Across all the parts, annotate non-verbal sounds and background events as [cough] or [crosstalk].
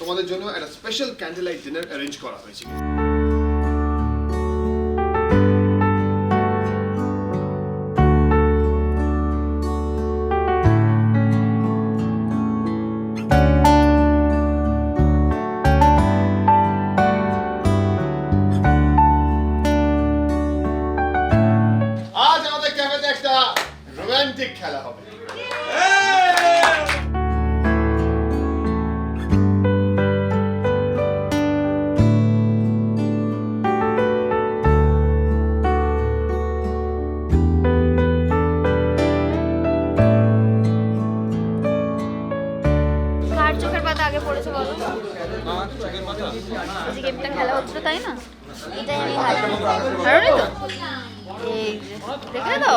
তোমাদের জন্য একটা special candle light dinner arrange করা হয়েছে। রোমান্টিক খেলা হবে। যে গেমটা খেলা হচ্ছিল তাই না? এটাই আমি হারোনি তো? এই দেখলে তো?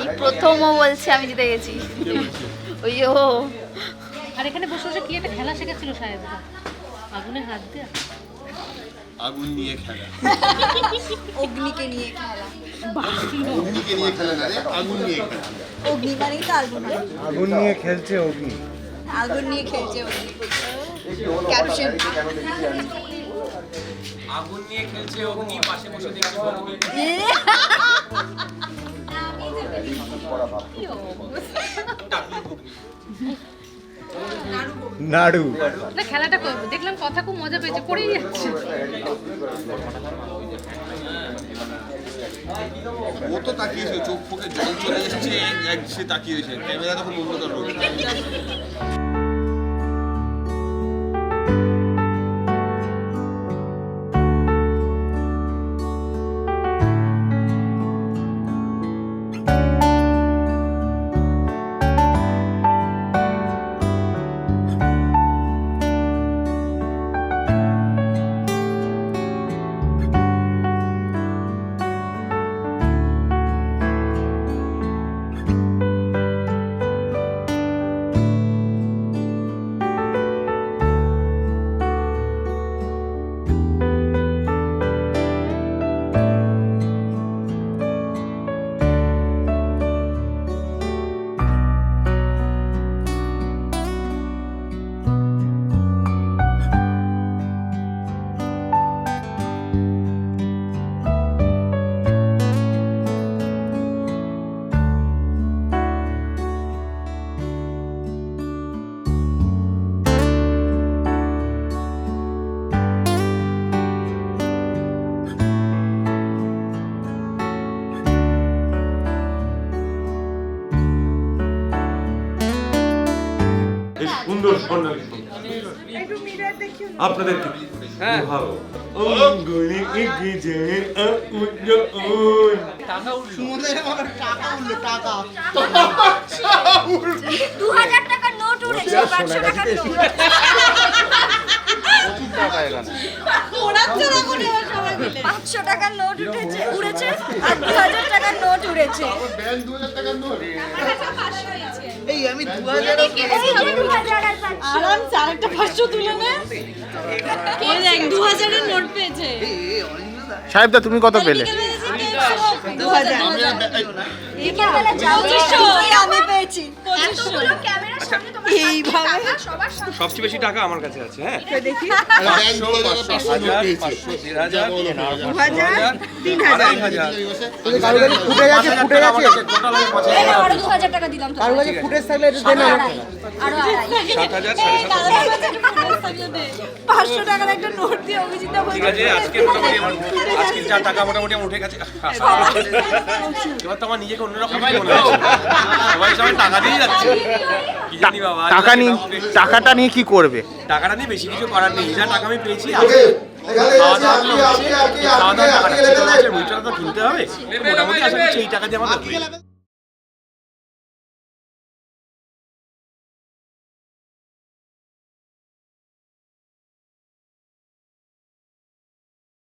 এই প্রথম বলছে আমি জিতে গেছি। ওই ও আর এখানে বসে বসে কি একটা খেলা শেখাচ্ছিল সাহেব? আগুনে হাত দেয়া? আগুন নিয়ে খেলা। অগ্নিকে নিয়ে খেলা। অগ্নিকে নিয়ে খেলা না রে আগুন নিয়ে খেলা। অগ্নি মানেই তো আগুন। আগুন নিয়ে খেলছে অগ্নি। আগুন নিয়ে খেলছে অগ্নি। ক্যাপশন আগুন নিয়ে খেলছে অগ্নি পাশে বসে দেখছে নাড়ু। না খেলাটা করব। দেখলাম কথা খুব মজা পেয়েছে করেই যাচ্ছে। ও তো তাকিয়েছে চোখ ফুকে জল চলে এসেছে এক সে তাকিয়েছে ক্যামেরা তখন অন্যতর এই সুন্দর স্বর্ণালী আপনাদের ভালো অঙ্গুলি এগিয়ে যায় আউন দু হাজার টাকার নোট উড়েছে পাঁচশো টাকার নোট পাঁচশো টাকার নোট উঠেছে উড়েছে আর দু হাজার টাকার নোট উড়েছে এই আমি দু হাজার পাঁচশো তুলে নে। দু হাজারের নোট পেয়েছে। সাহেবদা তুমি কত পেলে? সবচেয়ে বেশি টাকা আমার কাছে আছে হ্যাঁ? পাঁচশো টাকার একটা নোট দিয়ে আজকে মোটামুটি আজকে যা টাকা মোটামুটি উঠে গেছে। [laughs] এবার তো আমার নিজেকে অন্যরকম মনে হচ্ছে। সবাই সবাই টাকা দিয়ে যাচ্ছে। কি জানি বাবা টাকা নিয়ে টাকাটা নিয়ে কি করবে? টাকাটা নিয়ে বেশি কিছু করার নেই। যা টাকা আমি পেয়েছি খাওয়া দাওয়া গুলো হচ্ছে, খাওয়া দাওয়া টাকাটা তো কিনতে হবে। মোটামুটি আশা করছি এই টাকা দিয়ে আমার।